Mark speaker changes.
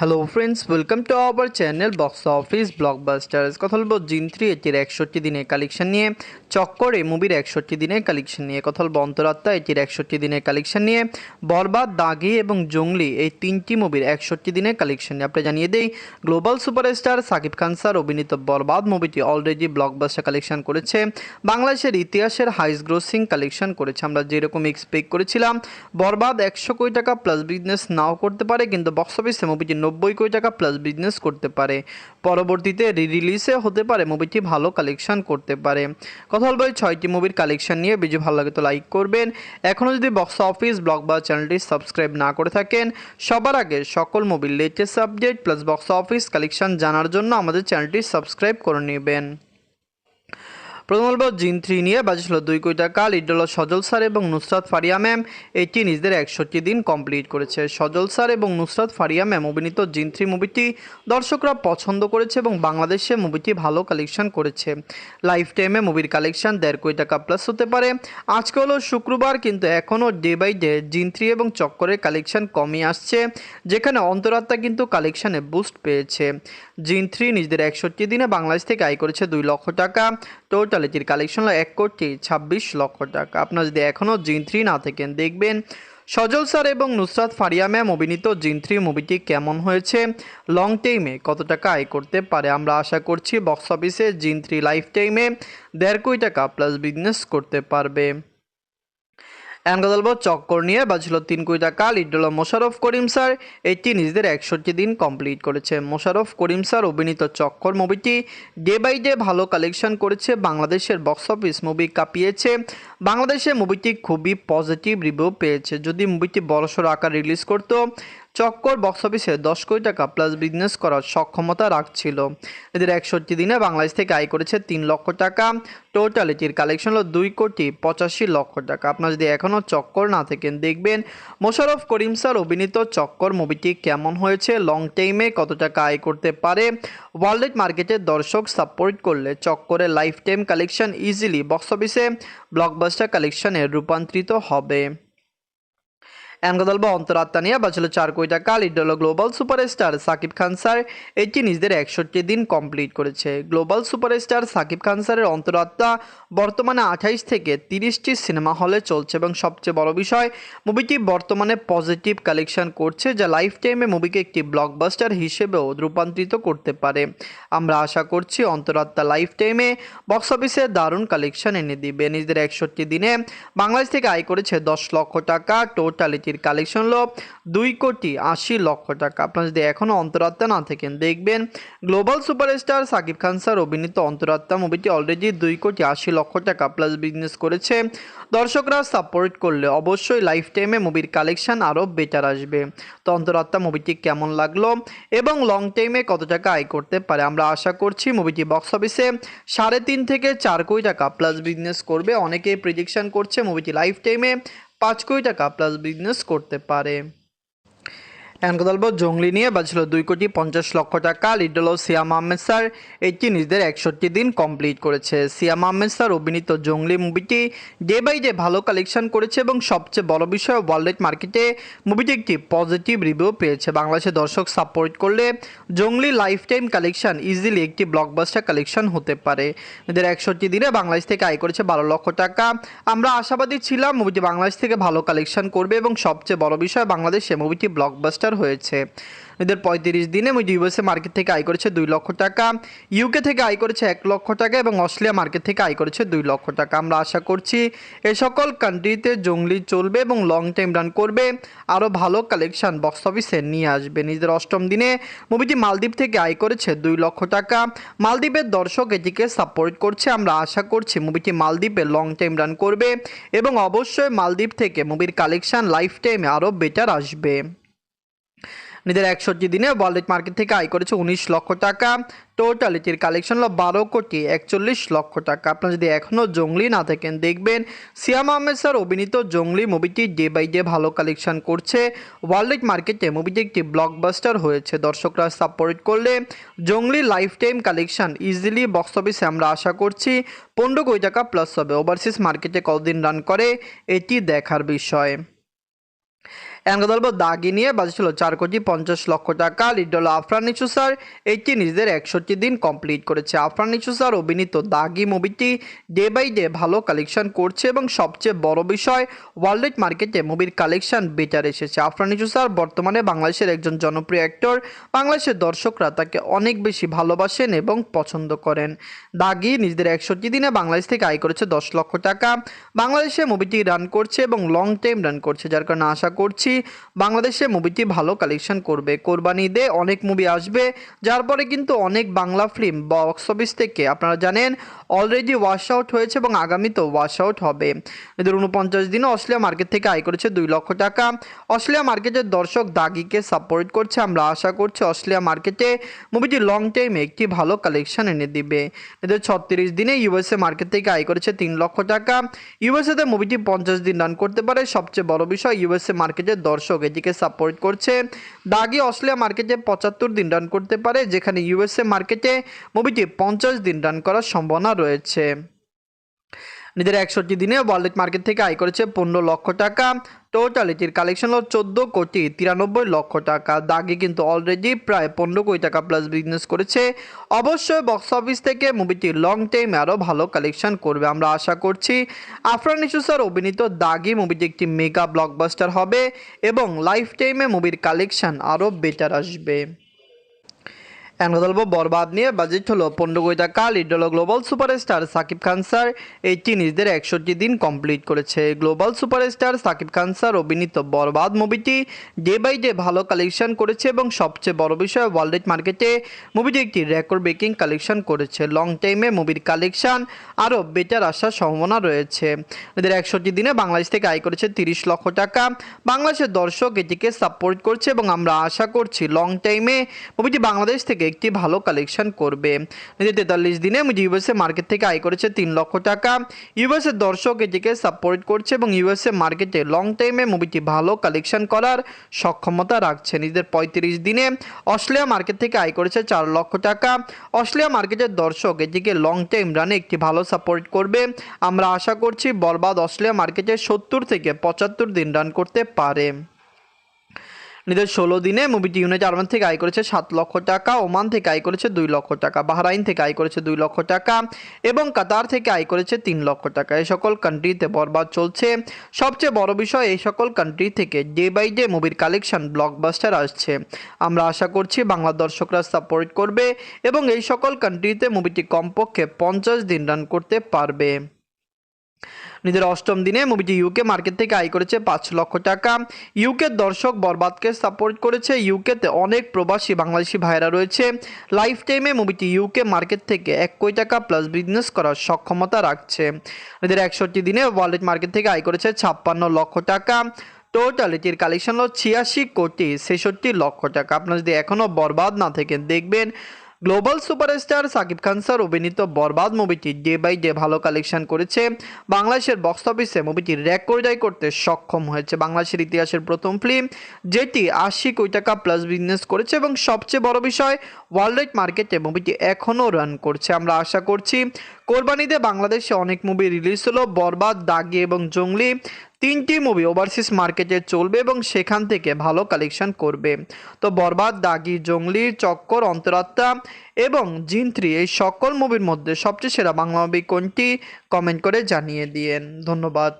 Speaker 1: Hello friends welcome to our channel box office blockbusters কথা বলব জিন থ্রি এটির একষট্টি দিনের কালেকশন নিয়ে। চক্কর এই মুভির একষট্টি দিনের কালেকশন নিয়ে। কথা বলব অন্তরাত্মা এটির একষট্টি দিনের কালেকশন নিয়ে। বরবাদ, দাগি এবং জঙ্গলি এই তিনটি মুভির একষট্টি দিনের কালেকশন নিয়ে আপনি জানিয়ে দেই। Global superstar Shakib Khan sir অভিনীত বরবাদ মুভিটি অলরেডি ব্লকবাস্টার কালেকশন করেছে। বাংলাদেশের ইতিহাসের হাইস্ট গ্রোসিং কালেকশন করেছে। আমরা যেরকম এক্সপেক্ট করেছিলাম। বরবাদ একশো কোটি টাকা প্লাস বিজনেস নাও করতে পারে, কিন্তু বক্স অফিসে মুভিটি নব্বই কোটি টাকা প্লাস বিজনেস করতে পারে। পরবর্তীতে রি রিলিজে হতে পারে। মুভিটি ভালো কালেকশন করতে পারে। কথা বলব ছয়টি মুভির কালেকশন নিয়ে। ভিডিও ভালো লাগে তো লাইক করবেন। এখনও যদি বক্স অফিস ব্লগ বা চ্যানেলটি সাবস্ক্রাইব না করে থাকেন, সবার আগে সকল মুভির latest update plus box office collection জানার জন্য আমাদের চ্যানেলটি সাবস্ক্রাইব করে নেবেন। প্রথম বলব জিন থ্রি নিয়ে বাজেছিল দুই কোটি টাকা। লিড হলো সজল স্যার এবং নুসরাত ফারিয়া ম্যাম। এটি নিজেদের একষট্টি দিন কমপ্লিট করেছে। সজল স্যার এবং নুসরাত ফারিয়া ম্যাম অভিনীত জিন থ্রি মুভিটি দর্শকরা পছন্দ করেছে এবং বাংলাদেশে মুভিটি ভালো কালেকশন করেছে। লাইফ টাইমে মুভির কালেকশন দেড় কোটি টাকা প্লাস হতে পারে। আজকে হলো শুক্রবার, কিন্তু এখনও day by day Jinn three এবং চক্করের কালেকশন কমই আসছে, যেখানে অন্তরাত্মা কিন্তু কালেকশানে বুস্ট পেয়েছে। জিন থ্রি নিজেদের একষট্টি দিনে বাংলাদেশ থেকে আয় করেছে দুই লক্ষ টাকা। টোটাল এটির কালেকশন হলো এক কোটি ছাব্বিশ লক্ষ টাকা। আপনার যদি এখনও জিন থ্রি না থাকেন, দেখবেন সজল স্যার এবং নুসরাত ফারিয়া ম্যাম অভিনীত জিন থ্রি মুভিটি কেমন হয়েছে লং টাইমে কত টাকা আয় করতে পারে আমরা আশা করছি বক্স অফিসে জিন থ্রি লাইফ টাইমে দেড় কোটি টাকা প্লাস বিজনেস করতে পারবে। এখন চক্কর নিয়ে বাজছিল তিন কুইটা কাল ইডল মোশারফ করিম স্যার। এটি নিজেদের একষট্টি দিন কমপ্লিট করেছে। মোশারফ করিম স্যার অভিনীত চক্কর মুভিটি ডে বাই ডে ভালো কালেকশন করেছে, বাংলাদেশের বক্স অফিস মুভি কাঁপিয়েছে। বাংলাদেশে মুভিটি খুবই পজিটিভ রিভিউ পেয়েছে। যদি মুভিটি বড়সড় আকার রিলিজ করতো চক্কর বক্স অফিসে দশ কোটি টাকা প্লাস বিজনেস করার সক্ষমতা রাখছিল। এদের একষট্টি দিনে বাংলাদেশ থেকে আয় করেছে তিন লক্ষ টাকা। টোটাল এটির কালেকশন হলো দুই কোটি পঁচাশি লক্ষ টাকা। আপনার যদি এখনও চক্কর না থাকেন, দেখবেন মোশারফ করিম স্যার অভিনীত চক্কর মুভিটি কেমন হয়েছে লং টাইমে কত টাকা আয় করতে পারে? ওয়ার্ল্ড মার্কেটের দর্শক সাপোর্ট করলে চক্করের life time collection easily box অফিসে ব্লকবাস্টার কালেকশনে রূপান্তরিত হবে। এনগদল বা অন্তরাত্মা নিয়ে বাঁচল চার কোটি টাকা, lead global superstar Shakib Khan sir. এটি নিজেদের একষট্টি দিন কমপ্লিট করেছে। গ্লোবাল সুপারস্টার সাকিব খান স্যারের অন্তরাত্মা বর্তমানে আঠাইশ থেকে তিরিশটি সিনেমা হলে চলছে এবং সবচেয়ে বড় বিষয়, মুভিটি বর্তমানে পজিটিভ কালেকশন করছে, যা লাইফ টাইমে মুভিকে একটি ব্লকবাস্টার হিসেবেও রূপান্তরিত করতে পারে। আমরা আশা করছি অন্তরাত্মা লাইফ টাইমে বক্স অফিসে দারুণ কালেকশন এনে দিবে। নিজেদের একষট্টি দিনে বাংলাদেশ থেকে আয় করেছে দশ লক্ষ টাকা টোটালিটির কালেকশন হলো দুই কোটি আশি লক্ষ টাকা। আপনারা যদি এখনও অন্তরাত্মা না থাকেন, দেখবেন global superstar Shakib Khan sir অভিনীত অন্তরাত্মা মুভিটি অলরেডি দুই কোটি আশি লক্ষ টাকা প্লাস বিজনেস করেছে। দর্শকরা সাপোর্ট করলে অবশ্যই লাইফ টাইমে মুভির কালেকশন আরও বেটার আসবে। তো অন্তরাত্মা মুভিটি কেমন লাগল এবং লং টাইমে কত টাকা আয় করতে পারে? আমরা আশা করছি মুভিটি বক্স অফিসে সাড়ে তিন থেকে চার কোটি টাকা প্লাস বিজনেস করবে। অনেকেই প্রিডিকশন করছে মুভিটি লাইফ টাইমে পাঁচ কোটি টাকা প্লাস বিজনেস করতে পারে। কথা জঙ্গলি নিয়ে বাজছিল দুই কোটি পঞ্চাশ লক্ষ টাকা। লিডল হলো সিয়াম আহমেদ স্যার এটি নিজেদের একষট্টি দিন কমপ্লিট করেছে। সিয়াম আহমেদ স্যার অভিনীত জঙ্গলি মুভিটি ডে বাই ডে ভালো কালেকশন করেছে এবং সবচেয়ে বড় বিষয়, ওয়ার্ল্ড মার্কেটে মুভিটি একটি পজিটিভ রিভিউ পেয়েছে। বাংলাদেশের দর্শক সাপোর্ট করলে Jongli life time collection easily একটি ব্লকবাস্টার কালেকশন হতে পারে। এদের একষট্টি দিনে বাংলাদেশ থেকে আয় করেছে বারো লক্ষ টাকা। আমরা আশাবাদী ছিলাম মুভিটি বাংলাদেশ থেকে ভালো কালেকশন করবে এবং সবচেয়ে বড় বিষয়, বাংলাদেশে মুভিটি ব্লকবাস্টার হয়েছে। এদের পঁয়ত্রিশ দিনে ইউএসএ মার্কেট থেকে আয় করেছে দুই লক্ষ টাকা। ইউকে থেকে আয় করেছে এক লক্ষ টাকা এবং অস্ট্রেলিয়া মার্কেট থেকে আয় করেছে দুই লক্ষ টাকা। আমরা আশা করছি এ সকল কান্ট্রিতে জঙ্গলি চলবে এবং লং টাইম রান করবে। আরও ভালো কালেকশন বক্স অফিসে নিয়ে আসবে। নিজেদের অষ্টম দিনে মুভিটি মালদ্বীপ থেকে আয় করেছে দুই লক্ষ টাকা। মালদ্বীপের দর্শক এটিকে সাপোর্ট করছে। আমরা আশা করছি মুভিটি মালদ্বীপে লং টাইম রান করবে এবং অবশ্যই মালদ্বীপ থেকে মুভির কালেকশন লাইফ টাইমে আরও বেটার আসবে। নিজের একষট্টি দিনে ওয়ার্ল্ড মার্কেট থেকে আয় করেছে উনিশ লক্ষ টাকা। টোটাল এটির কালেকশন হলো বারো কোটি একচল্লিশ লক্ষ টাকা। আপনারা যদি এখনও জঙ্গলি না থাকেন, দেখবেন সিয়াম আহমেদ স্যার অভিনীত জঙ্গলি মুভিটি ডে বাই ডে ভালো কালেকশন করছে। ওয়ার্ল্ড মার্কেটে মুভিটি একটি ব্লকবাস্টার হয়েছে। দর্শকরা সাপোর্ট করলে Jongli life time collection easily box অফিসে আমরা আশা করছি পনেরো কোটি টাকা প্লাস হবে। ওভারসিজ মার্কেটে কতদিন রান করে, এটি দেখার বিষয়। বলব দাগি নিয়ে বাজে ছিল চার কোটি পঞ্চাশ লক্ষ টাকা। লিড হলো আফরান স্যার এইটি নিজেদের একষট্টি দিন কমপ্লিট করেছে। আফরান নিচু স্যার অভিনীত দাগি মুভিটি ডে বাই ডে ভালো কালেকশন করছে এবং সবচেয়ে বড় বিষয়, ওয়ার্ল্ড মার্কেটে মুভির কালেকশন বেটার এসেছে। আফরান স্যার বর্তমানে বাংলাদেশের একজন জনপ্রিয় অ্যাক্টর। বাংলাদেশের দর্শকরা তাকে অনেক বেশি ভালোবাসেন এবং পছন্দ করেন। দাগি নিজেদের একষট্টি দিনে বাংলাদেশ থেকে আয় করেছে দশ লক্ষ টাকা। বাংলাদেশে মুভিটি রান করছে এবং লং টাইম রান করছে, যার কারণে আশা করছি বাংলাদেশে মুভিটি ভালো কালেকশন করবে। কোরবানি ঈদে অনেক মুভি আসবে, যার পরে কিন্তু অনেক বাংলা ফিল্ম বক্স অফিস থেকে আপনারা জানেন অলরেডি ওয়াশ আউট হয়েছে এবং আগামীতেও ওয়াশ আউট হবে। এদের উনপঞ্চাশ দিনে অস্ট্রেলিয়া মার্কেট থেকে আয় করেছে দুই লক্ষ টাকা। অস্ট্রেলিয়া মার্কেটের দর্শক দাগিকে সাপোর্ট করছে, আমরা আশা করছি অস্ট্রেলিয়া মার্কেটে মুভিটি লং টাইমে একটি ভালো কালেকশন এনে দিবে। এদের ছত্রিশ দিনে ইউএসএ মার্কেট থেকে আয় করেছে তিন লক্ষ টাকা। ইউএসএতে মুভিটি পঞ্চাশ দিন রান করতে পারে। সবচেয়ে বড় বিষয় ইউএসএ মার্কেটের দর্শক এদিকে সাপোর্ট করছে। দাগি অস্ট্রেলিয়া মার্কেটে পঁচাত্তর দিন রান করতে পারে, যেখানে ইউএসএ মার্কেটে মুভিটি পঞ্চাশ দিন রান করার সম্ভাবনা রয়েছে। নিজের একষট্টি দিনে ওয়ার্ল্ড মার্কেট থেকে আয় করেছে পনেরো লক্ষ টাকা। টোটাল এটির কালেকশন হলো চোদ্দ কোটি তিরানব্বই লক্ষ টাকা। দাগে কিন্তু অলরেডি প্রায় পনেরো কোটি টাকা প্লাস বিজনেস করেছে। অবশ্যই বক্স অফিস থেকে মুভিটি লং টাইমে আরও ভালো কালেকশন করবে আমরা আশা করছি। আফরান ইসু স্যার অভিনীত দাগি মুভিটি একটি মেগা ব্লকবাস্টার হবে এবং লাইফ টাইমে মুভির কালেকশন আরও বেটার আসবে। এখন বরবাদ নিয়ে বাজেট হলো পনেরো কোটি টাকা। লিড হলো global superstar Shakib Khan sir. এইটি নিজেদের একষট্টি দিন কমপ্লিট করেছে। Global superstar Shakib Khan sir অভিনীত বরবাদ মুভিটি ডে বাই ডে ভালো কালেকশন করেছে এবং সবচেয়ে বড় বিষয় ওয়ার্ল্ড মার্কেটে মুভিটি একটি রেকর্ড ব্রেকিং কালেকশন করেছে। লং টাইমে মুভির কালেকশন আরও বেটার আসার সম্ভাবনা রয়েছে। এদের একষট্টি দিনে বাংলাদেশ থেকে আয় করেছে তিরিশ লক্ষ টাকা। বাংলাদেশের দর্শক এটিকে সাপোর্ট করছে এবং আমরা আশা করছি লং টাইমে মুভিটি বাংলাদেশ থেকে একটি ভালো কালেকশন করবে। নিজের তেতাল্লিশ দিনে ইউএসএ মার্কেট থেকে আয় করেছে তিন লক্ষ টাকা। ইউএসএ দর্শক এটিকে সাপোর্ট করছে এবং ইউএসএ মার্কেটে লং টাইমে মুভিটি ভালো কালেকশন করার সক্ষমতা রাখছে। নিজের পঁয়ত্রিশ দিনে অস্ট্রেলিয়া মার্কেট থেকে আয় করেছে চার লক্ষ টাকা। অস্ট্রেলিয়া মার্কেটের দর্শক এটিকে লং টাইম রানে একটি ভালো সাপোর্ট করবে। আমরা আশা করছি বরবাদ অস্ট্রেলিয়া মার্কেটে সত্তর থেকে পঁচাত্তর দিন রান করতে পারে। নিজের ষোলো দিনে মুভিটি ইউনাইটেড আরবান থেকে আয় করেছে সাত লক্ষ টাকা, ওমান থেকে আয় করেছে দুই লক্ষ টাকা, বাহরাইন থেকে আয় করেছে দুই লক্ষ টাকা এবং কাতার থেকে আয় করেছে তিন লক্ষ টাকা। এই সকল কান্ট্রিতে বরবাদ চলছে। সবচেয়ে বড় বিষয়, এই সকল কান্ট্রি থেকে ডে বাই ডে মুভির কালেকশন ব্লকবাস্টার আসছে। আমরা আশা করছি বাংলা দর্শকরা সাপোর্ট করবে এবং এই সকল কান্ট্রিতে মুভিটি কমপক্ষে পঞ্চাশ দিন রান করতে পারবে। নিজের অষ্টম দিনে মুভিটি ইউকে মার্কেট থেকে আয় করেছে পাঁচ লক্ষ টাকা। ইউকের দর্শক বরবাদকে সাপোর্ট করেছে। ইউকেতে অনেক প্রবাসী বাংলাদেশি ভাইরা রয়েছে। লাইফ টাইমে মুভিটি ইউকে মার্কেট থেকে এক কোটি টাকা প্লাস বিজনেস করার সক্ষমতা রাখছে। নিজের একষট্টি দিনে ওয়ার্ল্ড মার্কেট থেকে আয় করেছে ছাপ্পান্ন লক্ষ টাকা। টোটাল এটির কালেকশন হল ছিয়াশি কোটি ছেষট্টি লক্ষ টাকা। আপনারা যদি এখনও বরবাদ না থেকে দেখবেন global superstar Shakib Khan sir অভিনীত বরবাদ মুভিটি ডে বাই ডে ভালো কালেকশন করেছে। বাংলাদেশের বক্স অফিসে মুভিটি রেকর্ডাই করতে সক্ষম হয়েছে। বাংলাদেশের ইতিহাসের প্রথম ফিল্ম যেটি আশি কোটি টাকা প্লাস বিজনেস করেছে এবং সবচেয়ে বড় বিষয় ওয়ার্ল্ড মার্কেটে মুভিটি এখনও রান করছে। আমরা আশা করছি, কোরবানিতে বাংলাদেশে অনেক মুভি রিলিজ হলো, বরবাদ, দাগি এবং জঙ্গলি। তিনটি মুভি ওভারসিজ মার্কেটে চলবে এবং সেখান থেকে ভালো কালেকশন করবে। তো বরবাদ, দাগি, জঙ্গলি, চক্কর, অন্তরাত্মা এবং জিন থ্রি এই সকল মুভির মধ্যে সবচেয়ে সেরা বাংলা মুভি কোনটি? কমেন্ট করে জানিয়ে দিয়েন। ধন্যবাদ।